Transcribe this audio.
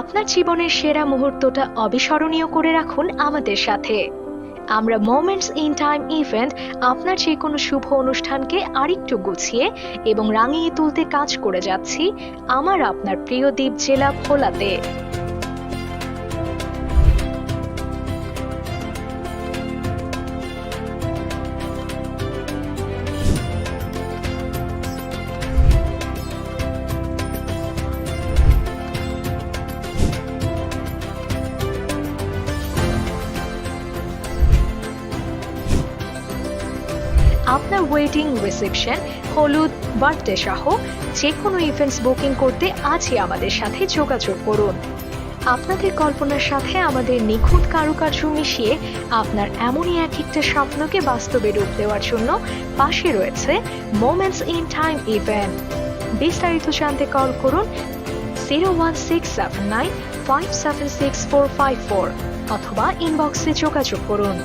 আপনার জীবনের সেরা মুহূর্তটা অবিস্মরণীয় করে রাখুন আমাদের সাথে। আমরা মোমেন্টস ইন টাইম ইভেন্ট আপনার যে কোনো শুভ অনুষ্ঠানকে আরেকটু গুছিয়ে এবং রাঙিয়ে তুলতে কাজ করে যাচ্ছি আমার আপনার প্রিয় দ্বীপ জেলা ভোলাতে। আপনার ওয়েডিং রিসেপশন হলুদ বার্থডে সহ যে কোনো ইভেন্টস বুকিং করতে আজই আমাদের সাথে যোগাযোগ করুন। আপনাদের কল্পনার সাথে আমাদের নিখুঁত কারুকার্য মিশিয়ে আপনার এমনই এক একটা স্বপ্নকে বাস্তবে রূপ দেওয়ার জন্য পাশে রয়েছে মোমেন্টস ইন টাইম ইভেন্ট বিস্তারিত জানতে কল করুন zero one six seven nine five seven six four five four অথবা ইনবক্সে যোগাযোগ করুন।